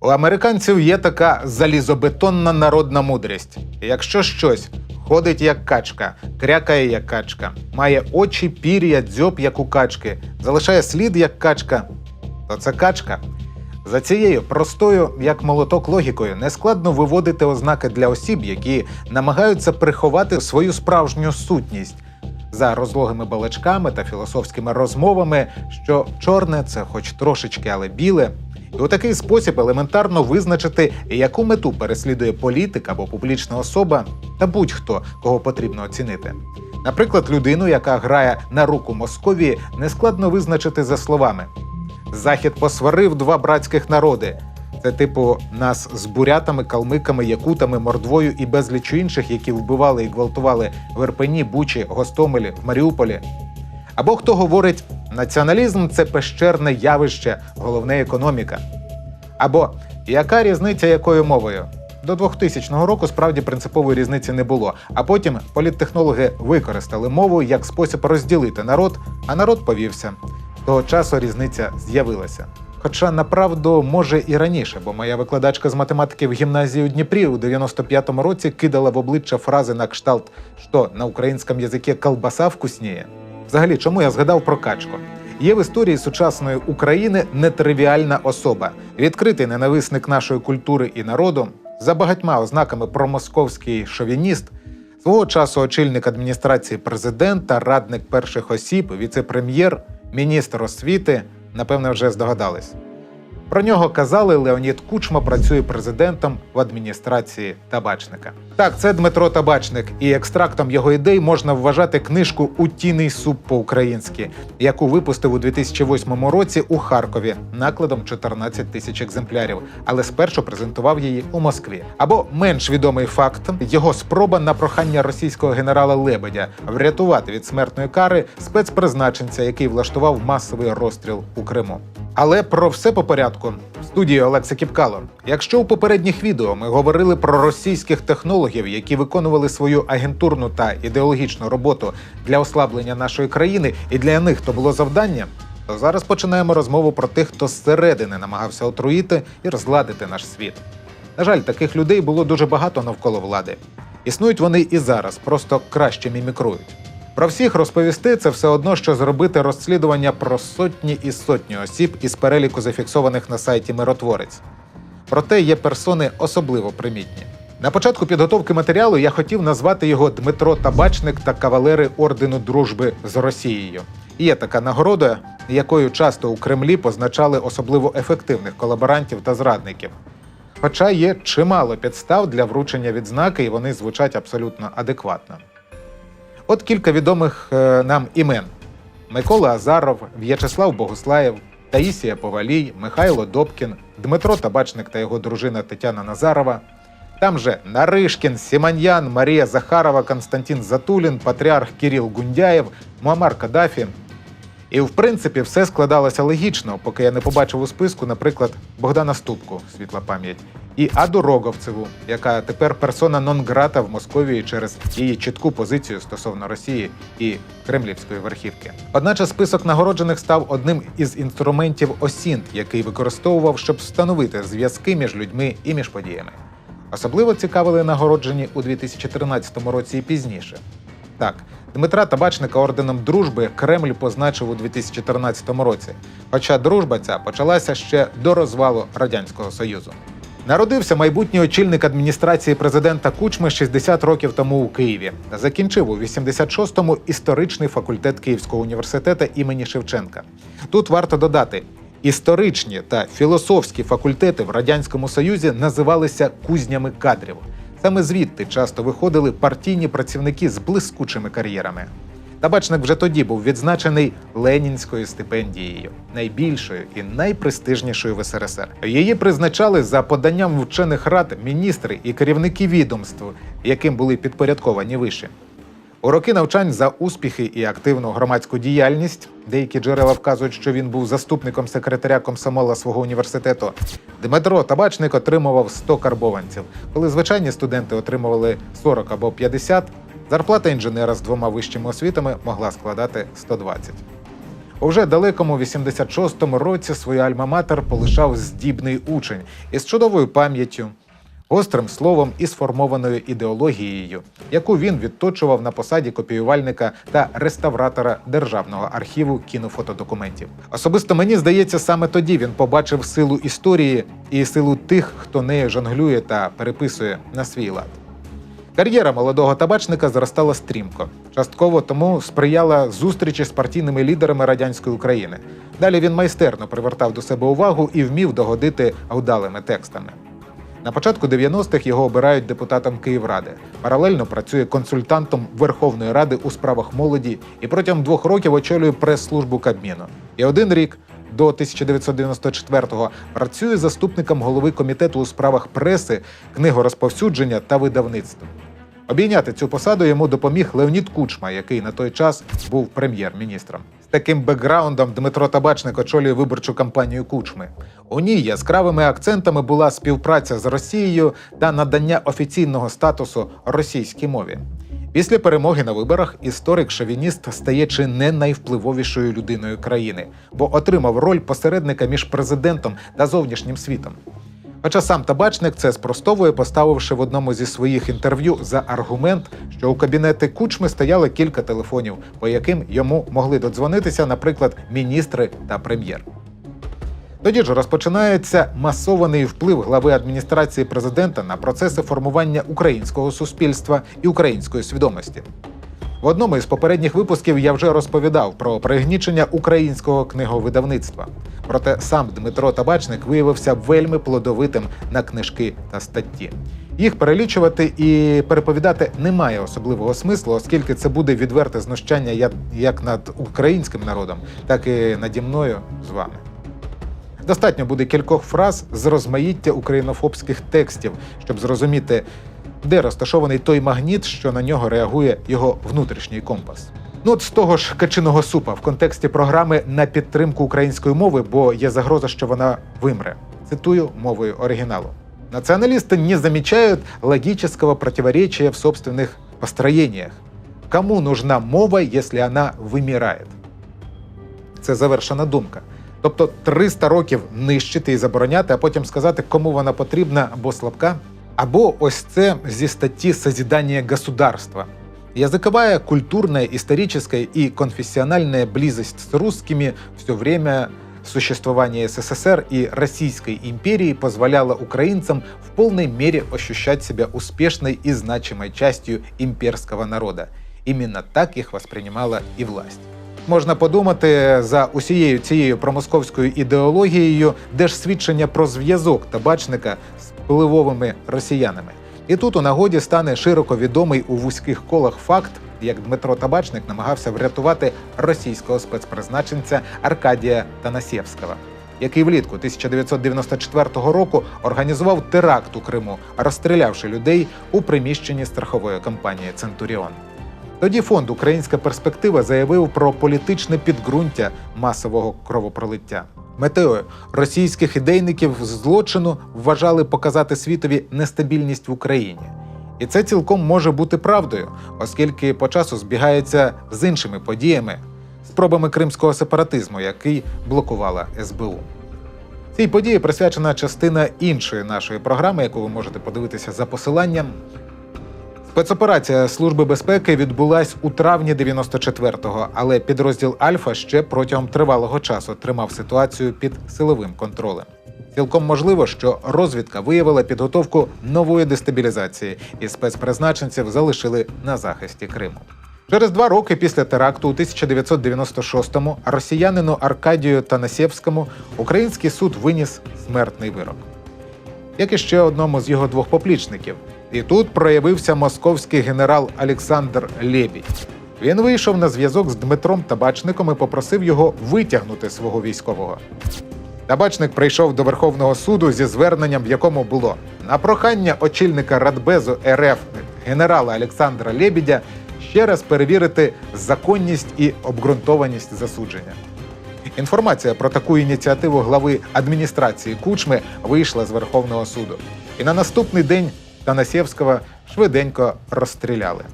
У американців є така залізобетонна народна мудрість. Якщо щось ходить як качка, крякає як качка, має очі, пір'я, дзьоб, як у качки, залишає слід як качка, то це качка. За цією простою, як молоток логікою, нескладно виводити ознаки для осіб, які намагаються приховати свою справжню сутність за розлогими балачками та філософськими розмовами, що чорне це хоч трошечки, але біле. І у такий спосіб елементарно визначити, яку мету переслідує політик або публічна особа та будь-хто, кого потрібно оцінити. Наприклад, людину, яка грає на руку Московії, нескладно визначити за словами: Захід посварив два братських народи. Це типу нас з бурятами, калмиками, якутами, мордвою і безлічу інших, які вбивали і гвалтували в Ірпені, Бучі, Гостомелі, в Маріуполі. Або хто говорить, націоналізм це пещерне явище, головне економіка. Або яка різниця якою мовою? До 2000 року справді принципової різниці не було. А потім політтехнологи використали мову як спосіб розділити народ, а народ повівся. Того часу різниця з'явилася. Хоча направду може і раніше, бо моя викладачка з математики в гімназії у Дніпрі у 95-му році кидала в обличчя фрази на кшталт, що на українському язикі колбаса вкусніє. Взагалі, чому я згадав про качку? Є в історії сучасної України нетривіальна особа, відкритий ненависник нашої культури і народу, за багатьма ознаками промосковський шовініст, свого часу очільник адміністрації президента, радник перших осіб, віце-прем'єр, міністр освіти, напевне, вже здогадались. Про нього казали, Леонід Кучма працює президентом в адміністрації табачника. Так, це Дмитро Табачник, і екстрактом його ідей можна вважати книжку Утіний суп по-українськи, яку випустив у 2008 році у Харкові накладом 14 тисяч екземплярів, але спершу презентував її у Москві. Або менш відомий факт його спроба на прохання російського генерала Лебедя врятувати від смертної кари спецпризначенця, який влаштував масовий розстріл у Криму. Але про все по порядку. В студії Олекса Кіпкало. Якщо у попередніх відео ми говорили про російських технологів, які виконували свою агентурну та ідеологічну роботу для ослаблення нашої країни, і для них то було завдання, то зараз починаємо розмову про тих, хто зсередини намагався отруїти і розладити наш світ. На жаль, таких людей було дуже багато навколо влади. Існують вони і зараз, просто краще мімікрують. Про всіх розповісти це все одно, що зробити розслідування про сотні і сотні осіб із переліку зафіксованих на сайті Миротворець. Проте є персони особливо примітні. На початку підготовки матеріалу я хотів назвати його Дмитро Табачник та кавалери ордену дружби з Росією. Є така нагорода, якою часто у Кремлі позначали особливо ефективних колаборантів та зрадників. Хоча є чимало підстав для вручення відзнаки, і вони звучать абсолютно адекватно. От кілька відомих е, нам імен: Микола Азаров, В'ячеслав Богуслаєв, Таїсія Повалій, Михайло Добкін, Дмитро Табачник та його дружина Тетяна Назарова. Там же Наришкін, Сіманьян, Марія Захарова, Константин Затулін, патріарх Кіріл Гундяєв, Муамар Каддафі. І в принципі все складалося логічно, поки я не побачив у списку, наприклад, Богдана Ступку, світла пам'ять, і Аду Роговцеву, яка тепер персона нон-грата в Московії через її чітку позицію стосовно Росії і кремлівської верхівки. Одначе список нагороджених став одним із інструментів ОСІНТ, який використовував, щоб встановити зв'язки між людьми і між подіями. Особливо цікавили нагороджені у 2013 році і пізніше. Так, Дмитра Табачника орденом дружби Кремль позначив у 2014 році. Хоча дружба ця почалася ще до розвалу Радянського Союзу. Народився майбутній очільник адміністрації президента Кучми 60 років тому у Києві. Закінчив у 86-му історичний факультет Київського університету імені Шевченка. Тут варто додати. Історичні та філософські факультети в радянському союзі називалися кузнями кадрів. Саме звідти часто виходили партійні працівники з блискучими кар'єрами. Табачник вже тоді був відзначений Ленінською стипендією, найбільшою і найпрестижнішою в СРСР. Її призначали за поданням вчених рад міністри і керівники відомств, яким були підпорядковані виші. У роки навчань за успіхи і активну громадську діяльність деякі джерела вказують, що він був заступником секретаря комсомола свого університету. Дмитро Табачник отримував 100 карбованців. Коли звичайні студенти отримували 40 або 50, зарплата інженера з двома вищими освітами могла складати 120. Уже далекому 86-му році свою альма-матер полишав здібний учень із чудовою пам'яттю, гострим словом і сформованою ідеологією, яку він відточував на посаді копіювальника та реставратора державного архіву кінофотодокументів. Особисто мені здається, саме тоді він побачив силу історії і силу тих, хто нею жонглює та переписує на свій лад. Кар'єра молодого табачника зростала стрімко. Частково тому сприяла зустрічі з партійними лідерами радянської України. Далі він майстерно привертав до себе увагу і вмів догодити вдалими текстами. На початку 90-х його обирають депутатом Київради. Паралельно працює консультантом Верховної Ради у справах молоді і протягом двох років очолює прес-службу Кабміну. І один рік до 1994-го працює заступником голови комітету у справах преси, книгорозповсюдження та видавництва. Обійняти цю посаду йому допоміг Леонід Кучма, який на той час був прем'єр-міністром. З таким бекграундом Дмитро Табачник очолює виборчу кампанію Кучми. У ній яскравими акцентами була співпраця з Росією та надання офіційного статусу російській мові. Після перемоги на виборах історик-шовініст стає чи не найвпливовішою людиною країни, бо отримав роль посередника між президентом та зовнішнім світом. Хоча сам табачник це спростовує, поставивши в одному зі своїх інтерв'ю за аргумент, що у кабінети кучми стояло кілька телефонів, по яким йому могли додзвонитися, наприклад, міністри та прем'єр. Тоді ж розпочинається масований вплив глави адміністрації президента на процеси формування українського суспільства і української свідомості. В одному із попередніх випусків я вже розповідав про пригнічення українського книговидавництва. Проте сам Дмитро Табачник виявився вельми плодовитим на книжки та статті. Їх перелічувати і переповідати немає особливого смислу, оскільки це буде відверте знущання як- над українським народом, так і наді мною з вами. Достатньо буде кількох фраз з розмаїття українофобських текстів, щоб зрозуміти, де розташований той магніт, що на нього реагує його внутрішній компас. Ну, от з того ж качиного супа в контексті програми на підтримку української мови, бо є загроза, що вона вимре. Цитую мовою оригіналу. Националисты не замечают логического противоречия в собственных построениях. Кому нужна мова, если она вимирає? Це завершена думка. Тобто 300 років нищити і забороняти, а потім сказати, кому вона потрібна або слабка. Або ось це зі статті «Созидание государства». Языковая, культурная, историческая и конфессиональная близость с русскими все время существования СССР и Российской империи позволяла украинцам в полной мере ощущать себя успешной и значимой частью имперского народа. Именно так їх восприймала і власть. Можна подумати за усією цією промосковською ідеологією, де ж свідчення про зв'язок табачника з впливовими росіянами. І тут у нагоді стане широко відомий у вузьких колах факт, як Дмитро Табачник намагався врятувати російського спецпризначенця Аркадія Танасєвського, який влітку 1994 року організував теракт у Криму, розстрілявши людей у приміщенні страхової компанії Центуріон. Тоді фонд Українська перспектива заявив про політичне підґрунтя масового кровопролиття. Метою російських ідейників злочину вважали показати світові нестабільність в Україні. І це цілком може бути правдою, оскільки по часу збігається з іншими подіями, спробами кримського сепаратизму, який блокувала СБУ. Цій події присвячена частина іншої нашої програми, яку ви можете подивитися за посиланням. Спецоперація Служби безпеки відбулась у травні 94-го, але підрозділ Альфа ще протягом тривалого часу тримав ситуацію під силовим контролем. Цілком можливо, що розвідка виявила підготовку нової дестабілізації, і спецпризначенців залишили на захисті Криму. Через два роки після теракту у 1996-му росіянину Аркадію Танасєвському український суд виніс смертний вирок як і ще одному з його двох поплічників. І тут проявився московський генерал Олександр Лєбідь. Він вийшов на зв'язок з Дмитром Табачником і попросив його витягнути свого військового. Табачник прийшов до Верховного суду зі зверненням, в якому було на прохання очільника Радбезу РФ генерала Олександра Лєбідя ще раз перевірити законність і обґрунтованість засудження. Інформація про таку ініціативу глави адміністрації Кучми вийшла з Верховного суду. І на наступний день Танасєвського швиденько розстріляли.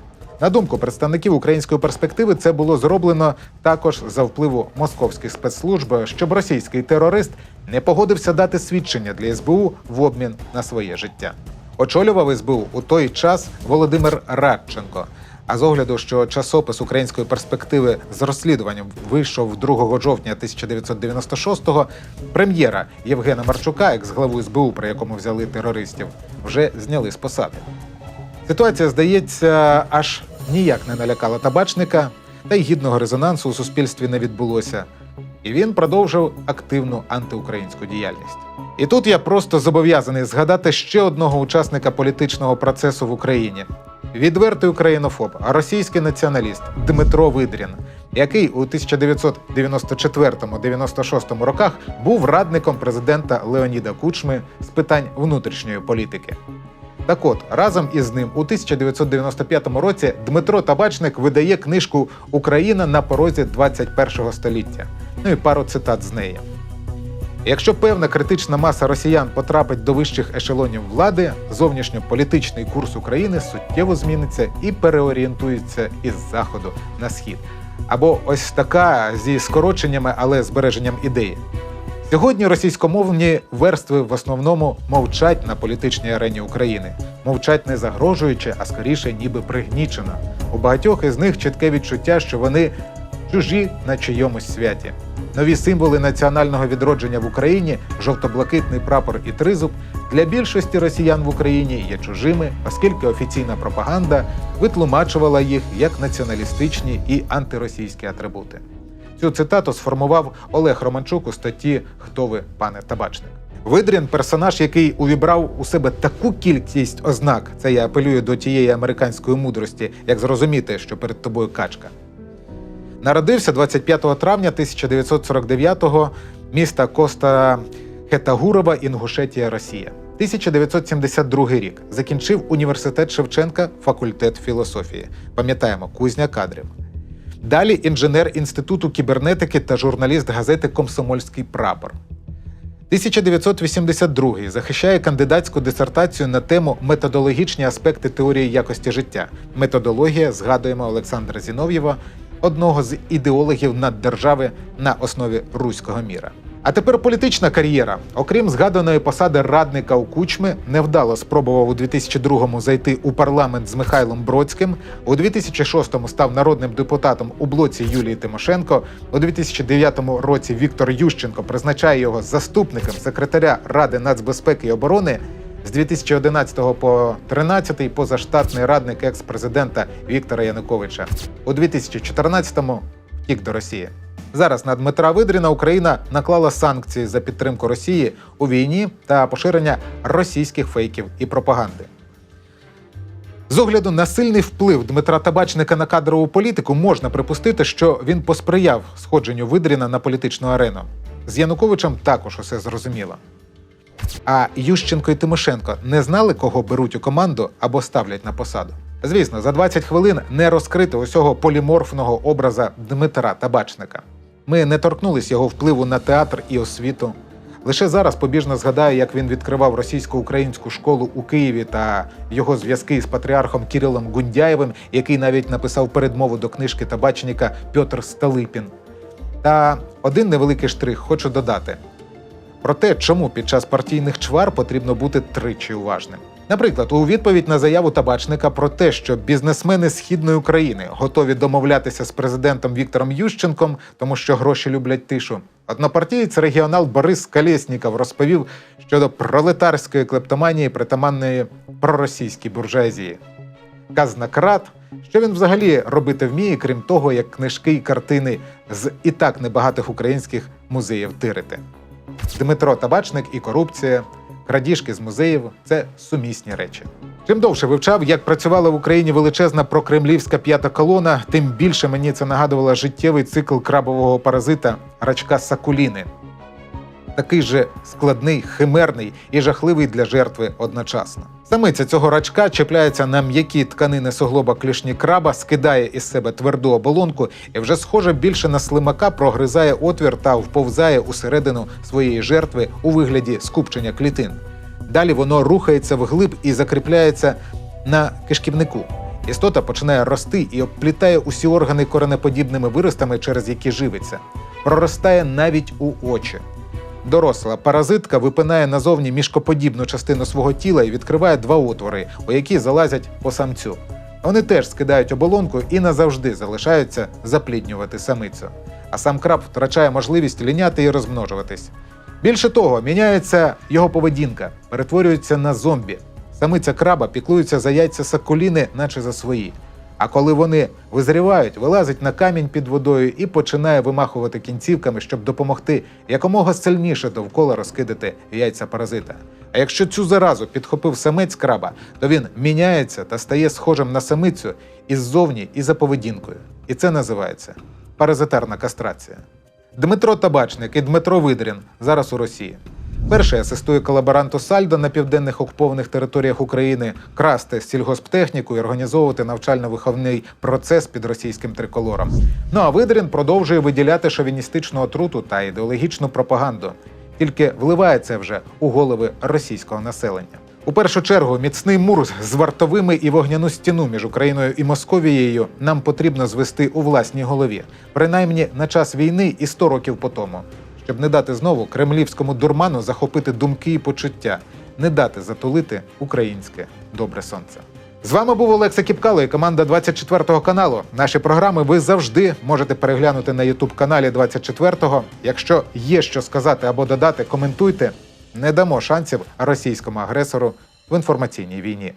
На думку представників української перспективи, це було зроблено також за впливу московських спецслужб, щоб російський терорист не погодився дати свідчення для СБУ в обмін на своє життя. Очолював СБУ у той час Володимир Радченко. А з огляду, що часопис української перспективи з розслідуванням вийшов 2 жовтня 1996-го, прем'єра Євгена Марчука, екс-главу СБУ, при якому взяли терористів, вже зняли з посади. Ситуація, здається, аж ніяк не налякала табачника, та й гідного резонансу у суспільстві не відбулося. І він продовжив активну антиукраїнську діяльність. І тут я просто зобов'язаний згадати ще одного учасника політичного процесу в Україні відвертий українофоб, російський націоналіст Дмитро Видрін, який у 1994-96 роках був радником президента Леоніда Кучми з питань внутрішньої політики. Так от, разом із ним у 1995 році Дмитро Табачник видає книжку Україна на порозі 21 століття. Ну і пару цитат з неї. Якщо певна критична маса росіян потрапить до вищих ешелонів влади, зовнішньополітичний курс України суттєво зміниться і переорієнтується із заходу на схід. Або ось така зі скороченнями, але збереженням ідеї. Сьогодні російськомовні верстви в основному мовчать на політичній арені України, мовчать не загрожуючи, а скоріше, ніби пригнічено. У багатьох із них чітке відчуття, що вони чужі на чийомусь святі. Нові символи національного відродження в Україні жовто-блакитний прапор і тризуб для більшості росіян в Україні є чужими, оскільки офіційна пропаганда витлумачувала їх як націоналістичні і антиросійські атрибути. Цю цитату сформував Олег Романчук у статті Хто ви, пане табачник? Видрін персонаж, який увібрав у себе таку кількість ознак. Це я апелюю до тієї американської мудрості, як зрозуміти, що перед тобою качка. Народився 25 травня 1949-го міста Коста Хетагурова, Інгушетія, Росія. 1972 рік закінчив університет Шевченка, факультет філософії. Пам'ятаємо, кузня кадрів. Далі інженер інституту кібернетики та журналіст газети Комсомольський прапор. 1982 захищає кандидатську дисертацію на тему методологічні аспекти теорії якості життя. Методологія згадуємо Олександра Зінов'єва, одного з ідеологів наддержави на основі руського міра. А тепер політична кар'єра. Окрім згаданої посади радника у Кучми, невдало спробував у 2002-му зайти у парламент з Михайлом Бродським. У 2006-му став народним депутатом у блоці Юлії Тимошенко. У 2009 році Віктор Ющенко призначає його заступником секретаря Ради нацбезпеки і оборони. З 2011 по 2013 позаштатний радник екс-президента Віктора Януковича. У 2014-му втік до Росії. Зараз на Дмитра Видріна Україна наклала санкції за підтримку Росії у війні та поширення російських фейків і пропаганди. З огляду на сильний вплив Дмитра Табачника на кадрову політику можна припустити, що він посприяв сходженню Видріна на політичну арену. З Януковичем також усе зрозуміло. А Ющенко і Тимошенко не знали, кого беруть у команду або ставлять на посаду. Звісно, за 20 хвилин не розкрити усього поліморфного образа Дмитра Табачника. Ми не торкнулись його впливу на театр і освіту. Лише зараз побіжно згадаю, як він відкривав російсько-українську школу у Києві та його зв'язки з патріархом Кирилом Гундяєвим, який навіть написав передмову до книжки табачника Пьотр Сталипін. Та один невеликий штрих хочу додати про те, чому під час партійних чвар потрібно бути тричі уважним. Наприклад, у відповідь на заяву табачника про те, що бізнесмени східної України готові домовлятися з президентом Віктором Ющенком, тому що гроші люблять тишу. Однопартієць регіонал Борис Калєсніков розповів щодо пролетарської клептоманії притаманної проросійській буржуазії. Казнакрат, що він взагалі робити вміє, крім того, як книжки і картини з і так небагатих українських музеїв тирити. Дмитро Табачник і корупція, крадіжки з музеїв це сумісні речі. Чим довше вивчав, як працювала в Україні величезна прокремлівська п'ята колона, тим більше мені це нагадувало життєвий цикл крабового паразита рачка Сакуліни. Такий же складний, химерний і жахливий для жертви одночасно. Самиця цього рачка чіпляється на м'які тканини суглоба клішні краба, скидає із себе тверду оболонку і вже схоже більше на слимака прогризає отвір та вповзає усередину своєї жертви у вигляді скупчення клітин. Далі воно рухається вглиб і закріпляється на кишківнику. Істота починає рости і обплітає усі органи коренеподібними виростами, через які живиться. Проростає навіть у очі. Доросла паразитка випинає назовні мішкоподібну частину свого тіла і відкриває два отвори, у які залазять по самцю. Вони теж скидають оболонку і назавжди залишаються запліднювати самицю. А сам краб втрачає можливість ліняти і розмножуватись. Більше того, міняється його поведінка, перетворюється на зомбі. Самиця краба піклується за яйця сакуліни, наче за свої. А коли вони визрівають, вилазить на камінь під водою і починає вимахувати кінцівками, щоб допомогти якомога сильніше довкола розкидати яйця паразита. А якщо цю заразу підхопив самець краба, то він міняється та стає схожим на самицю і ззовні, і за поведінкою. І це називається паразитарна кастрація. Дмитро Табачник і Дмитро Видрін зараз у Росії. Перший асистує колаборанту Сальдо на південних окупованих територіях України красти сільгосптехніку і організовувати навчально-виховний процес під російським триколором. Ну а Видрін продовжує виділяти шовіністичну отруту та ідеологічну пропаганду. Тільки вливає це вже у голови російського населення. У першу чергу міцний мур з вартовими і вогняну стіну між Україною і Московією нам потрібно звести у власній голові, принаймні на час війни і 100 років по тому, щоб не дати знову кремлівському дурману захопити думки і почуття, не дати затулити українське добре сонце. З вами був Олекса Кіпкало і команда 24 каналу. Наші програми ви завжди можете переглянути на Ютуб каналі 24-го. Якщо є що сказати або додати, коментуйте. Не дамо шансів російському агресору в інформаційній війні.